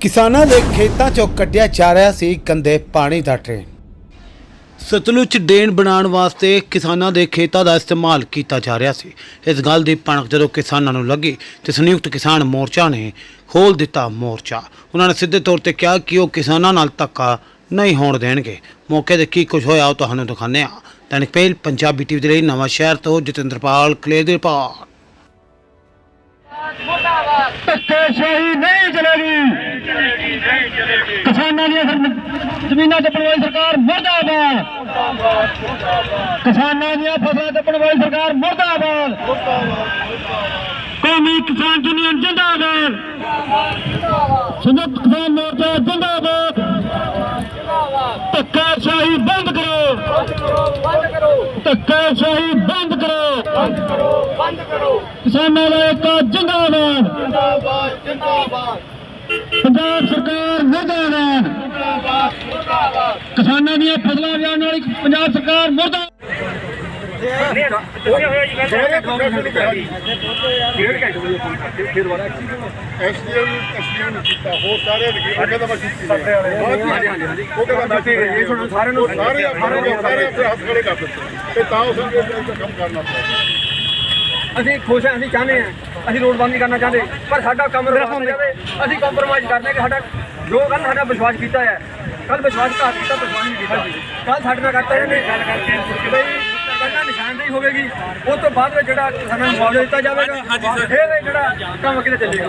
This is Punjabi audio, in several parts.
ਕਿਸਾਨਾਂ ਦੇ ਖੇਤਾਂ 'ਚੋਂ ਕੱਢਿਆ ਜਾ ਰਿਹਾ ਸੀ ਕੰਦੇ ਪਾਣੀ ਦਾ ਟ੍ਰੇਨ ਸਤਲੁਜ ਡੇਨ ਬਣਾਉਣ ਵਾਸਤੇ ਕਿਸਾਨਾਂ ਦੇ ਖੇਤਾਂ ਦਾ ਇਸਤੇਮਾਲ ਕੀਤਾ ਜਾ ਰਿਹਾ ਸੀ। ਇਸ ਗੱਲ ਦੀ ਭਣਕ ਜਦੋਂ ਕਿਸਾਨਾਂ ਨੂੰ ਲੱਗੀ ਤੇ ਸੰਯੁਕਤ ਕਿਸਾਨ ਮੋਰਚਾ ਨੇ ਖੋਲ ਦਿੱਤਾ ਮੋਰਚਾ। ਉਹਨਾਂ ਨੇ ਸਿੱਧੇ ਤੌਰ ਤੇ ਕਿਹਾ ਕਿ ਉਹ ਕਿਸਾਨਾਂ ਨਾਲ ਧੱਕਾ ਨਹੀਂ ਹੋਣ ਦੇਣਗੇ। ਮੌਕੇ ਤੇ ਕੀ ਕੁਝ ਹੋਇਆ ਉਹ ਤੁਹਾਨੂੰ ਦਿਖਾਉਂਦੇ ਹਾਂ। ਦੈਨਿਕ ਪਹਿਲ ਪੰਜਾਬੀ ਟੀਵੀ ਦੇ ਲਈ ਨਵਾਂ ਸ਼ਹਿਰ ਤੋਂ ਜਤਿੰਦਰਪਾਲ ਕਲੇਰ ਦੀ ਰਿਪੋਰਟ ਧੱਕੇਸ਼ਾਹੀ ਨਹੀਂ ਚਲੇਗੀ ਕਿਸਾਨਾਂ ਦੀਆਂ ਜ਼ਮ- ਜ਼ਮੀਨਾਂ ਚੱਪਣ ਵਾਲੀ ਸਰਕਾਰ ਮੁਰਦਾਬਾਦ। ਕਿਸਾਨਾਂ ਦੀਆਂ ਫਸਲਾਂ ਚੱਪਣ ਵਾਲੀ ਸਰਕਾਰ ਮੁਰਦਾਬਾਦ। ਕੌਮੀ ਕਿਸਾਨ ਯੂਨੀਅਨ ਜਿੰਦਾਬਾਦ। ਸੰਯੁਕਤ ਕਿਸਾਨ ਮੋਰਚਾ ਜਿੰਦਾਬਾਦ। ਧੱਕੇਸ਼ਾਹੀ ਬੰਦ ਕਰੋ। ਧੱਕੇਸ਼ਾਹੀ ਬੰਦ ਕਰੋ। ਕਿਸਾਨਾਂ ਦਾ ਇੱਕ ਜਿੰਦਾਬਾਦ। ਪੰਜਾਬ ਸਰਕਾਰ ਮੁਰਦਾਬਾਦ ਕਿਸਾਨਾਂ ਦੀਆਂ ਫਸਲਾਂ ਜਾਣ ਵਾਲੀ ਪੰਜਾਬ ਸਰਕਾਰ ਮੁਰਦਾਬਾਦ। ਐਸਡੀਐਮ ਐਸਡੀਐਮ ਨੂੰ ਕੀਤਾ ਹੋਰ ਸਾਰੇ ਨੇ ਉਹ ਕਹਿੰਦਾ ਮੈਂ ਕੀਤੀ ਸਾਡੇ ਵਾਲੇ ਹਾਂਜੀ ਹਾਂਜੀ ਉਹ ਕਹਿੰਦਾ ਮੈਂ ਠੀਕ ਹੈ ਸੁਣੋ ਸਾਰਿਆਂ ਨੂੰ ਸਾਰੇ ਸਾਰੇ ਸਾਰੇ ਆਪਣੇ ਹੱਥ ਖੜੇ ਕਰ ਦਿੱਤੇ। ਤੇ ਤਾਂ ਉਸ ਨੂੰ ਇਹ ਕੰਮ ਕਰਨਾ ਪਿਆ ਅਸੀਂ ਖੁਸ਼ ਹਾਂ ਅਸੀਂ ਚਾਹੁੰਦੇ ਹਾਂ ਅਸੀਂ ਰੋਡ ਬੰਦ ਨਹੀਂ ਕਰਨਾ ਚਾਹੁੰਦੇ ਪਰ ਸਾਡਾ ਕੰਮ ਰੋਕਣਾ ਜਾਵੇ ਅਸੀਂ ਕੰਪਰੋਮਾਈਜ਼ ਕਰਨੇ ਕਿ ਸਾਡਾ ਜੋ ਕੱਲ ਸਾਡਾ ਵਿਸ਼ਵਾਸ ਕੀਤਾ ਹੈ ਕੱਲ ਵਿਸ਼ਵਾਸ ਘਾਤ ਕੀਤਾ ਵਿਸ਼ਵਾਸ ਨਹੀਂ ਕੀਤਾ। ਕੱਲ ਸਾਡੇ ਨਾਲ ਕਰਤਾ ਇਹਨੇ। ਗੱਲ ਕਰਕੇ ਬਈ ਪਹਿਲਾਂ ਨਿਸ਼ਾਨਦੇਹੀ ਹੋਵੇਗੀ ਉਸ ਤੋਂ ਬਾਅਦ ਵਿੱਚ ਜਿਹੜਾ ਸਾਨੂੰ ਮੁਆਵਜ਼ਾ ਦਿੱਤਾ ਜਾਵੇਗਾ ਫਿਰ ਇਹ ਜਿਹੜਾ ਕੰਮ ਕਿਤੇ ਚੱਲੇਗਾ।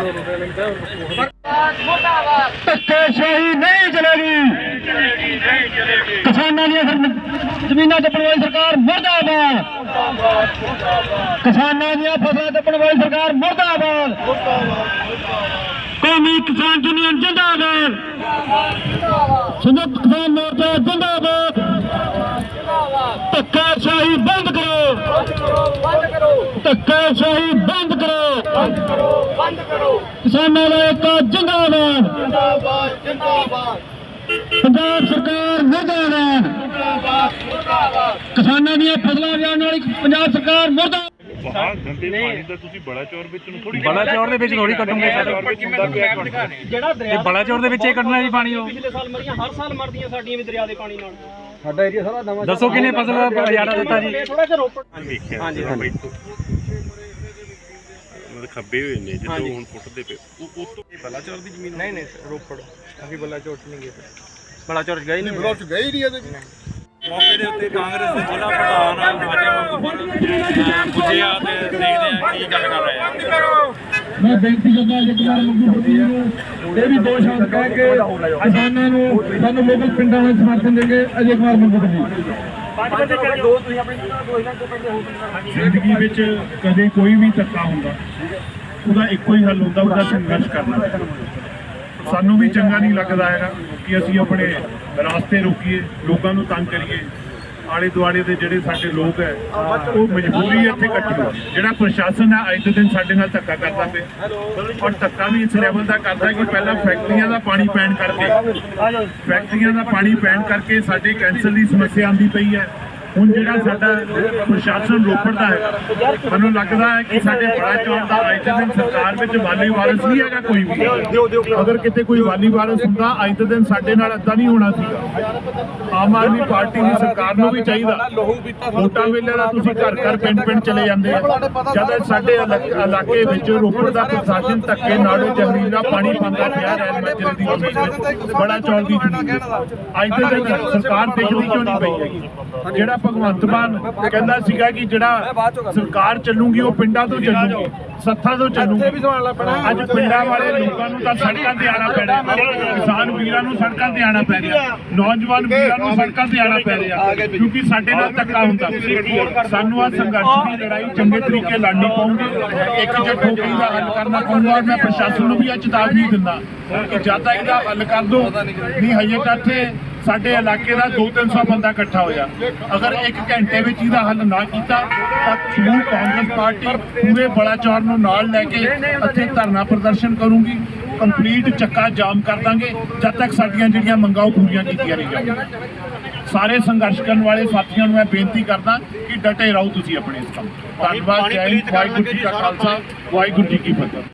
ਧੱਕੇਸ਼ਾਹੀ ਨਹੀਂ ਚਲੇਗੀ। ਕਿਸਾਨਾਂ ਦੀਆਂ ਜ਼ਮ- ਜ਼ਮੀਨਾਂ ਚੱਪਣ ਵਾਲੀ ਸਰਕਾਰ ਮੁਰਦਾਬਾਦ। ਕਿਸਾਨਾਂ ਦੀਆਂ ਫਸਲਾਂ ਚੱਪਣ ਵਾਲੀ ਸਰਕਾਰ ਮੁਰਦਾਬਾਦ। ਕੌਮੀ ਕਿਸਾਨ ਯੂਨੀਅਨ ਜਿੰਦਾਬਾਦ। ਸੰਯੁਕਤ ਕਿਸਾਨ ਮੋਰਚਾ ਜਿੰਦਾਬਾਦ। ਧੱਕੇਸ਼ਾਹੀ ਬੰਦ ਕਰੋ। ਧੱਕਾ ਸ਼ਾਹੀ ਬੰਦ ਕਰੋ। ਕਿਸਾਨਾਂ ਦਾ ਇੱਕ ਜਿੰਦਾਬਾਦ। ਪੰਜਾਬ ਸਰਕਾਰ ਮੁਰਦਾਬਾਦ ਕਿਸਾਨਾਂ ਦੀਆਂ ਫਸਲਾਂ ਜਾਣ ਵਾਲੀ ਪੰਜਾਬ ਸਰਕਾਰ ਮੁਰਦਾਬਾਦ ਬਾਹਰ ਗੰਦੇ ਪਾਣੀ ਦਾ ਤੁਸੀਂ ਬੜਾ ਚੌਰ ਵਿੱਚ ਨੂੰ ਥੋੜੀ ਬੜਾ ਚੌਰ ਦੇ ਵਿੱਚ ਥੋੜੀ ਕੱਢੂਗੇ ਜਿਹੜਾ ਦਰਿਆ ਇਹ ਬੜਾ ਚੌਰ ਦੇ ਵਿੱਚ ਹੀ ਕੱਢਣਾ ਜੀ ਪਾਣੀ ਉਹ। ਪਿਛਲੇ ਸਾਲ ਮਰੀਆਂ ਹਰ ਸਾਲ ਮਰਦੀਆਂ ਸਾਡੀਆਂ ਵੀ ਦਰਿਆ ਦੇ ਪਾਣੀ ਨਾਲ। ਸਾਡਾ ਏਰੀਆ ਸਾਰਾ ਨਵਾਂ ਦੱਸੋ ਕਿੰਨੇ ਫਸਲ ਹਜ਼ਾਰਾ ਦਿੱਤਾ ਜੀ? ਥੋੜਾ ਜਿਹਾ ਰੋਪੜ। ਹਾਂਜੀ। ਮਤਲਬ ਖੱਬੇ ਹੋਏ ਨੇ ਜਿੱਦੋਂ ਹੁਣ ਫੁੱਟਦੇ ਪਏ। ਉਹ ਉਹ ਤੋਂ ਬਲਾਚੌਰ ਦੀ ਜ਼ਮੀਨ ਨਹੀਂ ਨਹੀਂ ਰੋਪੜ। ਅਸੀਂ ਬੱਲਾ ਚੋਟ ਨਹੀਂ ਗਏ ਬੱਲਾ ਚੋਟ ਗਏ ਨਹੀਂ? ਬਲਾਚ ਗਏ ਹੀ ਨਹੀਂ ਇਹਦੇ ਵਿੱਚ ਮੌਕੇ ਦੇ ਉੱਤੇ ਕਾਂਗਰਸ ਦੇ ਜ਼ਿਲ੍ਹਾ ਪ੍ਰਧਾਨ ਰਾਜਾ ਪੁੱਜਿਆ ਤੇ ਦੇਖਦੇ ਆ ਕੀ ਗੱਲ ਕਰ ਰਹੇ ਆ। ਮੈਂ ਬੇਨਤੀ ਕਰਦਾ ਜਗਦਾਰ ਮੰਗੂ ਬੱਬੀ ਨੂੰ ਇਹ ਵੀ ਦੋ ਸ਼ਬਦ ਕਹਿ ਕੇ ਕਿਸਾਨਾਂ ਨੂੰ ਸਾਨੂੰ ਲੋਕਲ ਪਿੰਡਾਂ ਵਿੱਚ ਸਮਰਥਨ ਦੇ ਕੇ ਅਜੇ ਕੁਮਾਰ ਮੰਗੂ ਬੱਬੀ ਜ਼ਿੰਦਗੀ ਵਿੱਚ ਕਦੇ ਕੋਈ ਵੀ ਧੱਕਾ ਹੁੰਦਾ ਉਹਦਾ ਇੱਕੋ ਹੀ ਹੱਲ ਹੁੰਦਾ ਉਹਦਾ ਸੰਘਰਸ਼ ਕਰਨਾ। ਸਾਨੂੰ ਵੀ ਚੰਗਾ ਨਹੀਂ ਲੱਗਦਾ ਹੈਗਾ ਕਿ ਅਸੀਂ ਆਪਣੇ ਰਾਸਤੇ ਰੋਕੀਏ ਲੋਕਾਂ ਨੂੰ ਤੰਗ ਕਰੀਏ। ਆਲੇ ਦੁਆਲੇ ਦੇ ਜਿਹੜੇ ਸਾਡੇ ਲੋਕ ਹੈ ਉਹ ਮਜਬੂਰੀ ਇੱਥੇ ਇਕੱਠੇ ਹੋਏ ਜਿਹੜਾ ਪ੍ਰਸ਼ਾਸਨ ਹੈ ਅੱਜ ਦੇ ਦਿਨ ਸਾਡੇ ਨਾਲ ਧੱਕਾ ਕਰਦਾ ਪਿਆ। ਔਰ ਧੱਕਾ ਵੀ ਇਸ ਲੈਵਲ ਦਾ ਕਰਦਾ ਕਿ ਪਹਿਲਾਂ ਫੈਕਟਰੀਆਂ ਦਾ ਪਾਣੀ ਪੈਣ ਕਰਕੇ ਫੈਕਟਰੀਆਂ ਦਾ ਪਾਣੀ ਪੈਣ ਕਰਕੇ ਸਾਡੇ ਕੈਂਸਰ ਦੀ ਸਮੱਸਿਆ ਆਂਦੀ ਪਈ ਹੈ। ਹੁਣ ਜਿਹੜਾ ਸਾਡਾ ਪ੍ਰਸ਼ਾਸਨ ਰੋਪੜ ਦਾ ਹੈ, ਮੈਨੂੰ ਲੱਗਦਾ ਹੈ ਕਿ ਸਾਡੇ ਬੜਾ ਚੌਂਕ ਦਾ ਅੱਜ ਦਿਨ ਸਰਕਾਰ ਵਿੱਚ ਵਾਲੀ ਵਾਰਸ ਨਹੀਂ ਹੈਗਾ ਕੋਈ ਵੀ। ਅਗਰ ਕਿਤੇ ਕੋਈ ਵਾਲੀ ਵਾਰਸ ਹੁੰਦਾ ਅੱਜ ਦਿਨ ਸਾਡੇ ਨਾਲ ਏਦਾਂ ਨਹੀਂ ਹੋਣਾ ਸੀਗਾ। ਆਮ ਆਦਮੀ ਪਾਰਟੀ ਦੀ ਸਰਕਾਰ ਨੂੰ ਵੀ ਚਾਹੀਦਾ। ਵੋਟਾਂ ਵੇਲੇ ਦਾ ਤੁਸੀਂ ਘਰ ਘਰ ਪਿੰਡ ਪਿੰਡ ਚਲੇ ਜਾਂਦੇ ਆ। ਜਦ ਸਾਡੇ ਇਲਾਕੇ ਵਿੱਚ ਰੋਪੜ ਦਾ ਪ੍ਰਸ਼ਾਸਨ ਧੱਕੇ ਨਾਲੋਂ ਨਾਲ ਜ਼ਹਿਰੀਲਾ ਪਾਣੀ ਪਾਉਂਦਾ ਪਿਆ, ਰੈਲ ਮਾਜਰੇ ਦੀ ਜ਼ਮੀਨ ਬੜਾ ਚੌਲ ਦੀ ਜ਼ਮੀਨ ਅੱਜ ਦੇ ਦਿਨ ਸਰਕਾਰ ਦੇਖਦੀ ਕਿਉਂ ਨਹੀਂ ਪਈ ਹੈਗੀ? ਜਿਹੜਾ ਭਗਵੰਤ ਮਾਨ ਕਹਿੰਦਾ ਸੀਗਾ ਕਿ ਜਿਹੜਾ ਸਰਕਾਰ ਚੱਲੂਗੀ ਉਹ ਪਿੰਡਾਂ ਤੋਂ ਚੱਲੂਗੀ ਸੱਥਾਂ ਤੋਂ ਚੱਲੂਗੀ। ਅੱਜ ਪਿੰਡਾਂ ਵਾਲੇ ਲੋਕਾਂ ਨੂੰ ਤਾਂ ਸੜਕਾਂ ਤੇ ਆਣਾ ਪੈਣਾ ਕਿਸਾਨ ਵੀਰਾਂ ਨੂੰ ਸੜਕਾਂ ਤੇ ਆਣਾ ਪੈ ਰਿਹਾ। ਨੌਜਵਾਨ ਵੀਰਾਂ ਨੂੰ ਸੜਕਾਂ ਤੇ ਆਣਾ ਪੈ ਰਿਹਾ। ਕਿਉਂਕਿ ਸਾਡੇ ਨਾਲ ਧੱਕਾ ਹੁੰਦਾ। ਸਾਨੂੰ ਆ ਸੰਘਰਸ਼ ਦੀ ਲੜਾਈ ਚੰਗੇ ਤਰੀਕੇ ਲੜਨੀ ਪਊਗੀ ਇੱਕ ਠੋਕੀ ਦਾ ਹੱਲ ਕਰਨਾ ਪਊਗਾ ਔਰ ਮੈਂ ਪ੍ਰਸ਼ਾਸਨ ਨੂੰ ਵੀ ਇਹ ਚੇਤਾਵਨੀ ਦਿੰਦਾ ਕਿ ਜਦ ਤੱਕ ਇਹਦਾ ਹੱਲ ਕਰ ਦੋ ਨਹੀਂ ਹਜੇ ਤਾਂ ਇੱਥੇ ਸਾਡੇ ਇਲਾਕੇ ਦਾ 2-300 ਬੰਦਾ ਇਕੱਠਾ ਹੋਇਆ। ਅਗਰ 1 ਘੰਟੇ ਵਿੱਚ ਇਹਦਾ ਹੱਲ ਨਾ ਕੀਤਾ, ਤਾਂ ਸਮੂਹ ਕਾਂਗਰਸ ਪਾਰਟੀ ਪੂਰੇ ਬੜਾ ਨੂੰ ਨਾਲ ਲੈ ਕੇ ਇੱਥੇ ਧਰਨਾ ਪ੍ਰਦਰਸ਼ਨ ਕਰੂੰਗੀ। ਕੰਪਲੀਟ ਚੱਕਾ ਜਾਮ ਕਰ ਦਾਂਗੇ, ਜਦ ਤੱਕ ਸਾਡੀਆਂ ਜਿਹੜੀਆਂ ਮੰਗਾਂ ਉਹ ਪੂਰੀਆਂ ਕੀਤੀਆਂ ਨਹੀਂ ਜਾਣਗੀਆਂ। ਸਾਰੇ ਸੰਘਰਸ਼ ਕਰਨ ਵਾਲੇ ਸਾਥੀਆਂ ਨੂੰ ਮੈਂ ਬੇਨਤੀ ਕਰਦਾ ਕਿ ਡਟੇ ਰਹੋ ਤੁਸੀਂ ਆਪਣੇ ਇਸ ਕੰਮ ਧੰਨਵਾਦ, ਜੈ ਹਿੰਦ, ਵਾਹਿਗੁਰੂ ਜੀ ਕਾ ਖਾਲਸਾ, ਵਾਹਿਗੁਰੂ ਜੀ ਕੀ ਫਤਿਹ।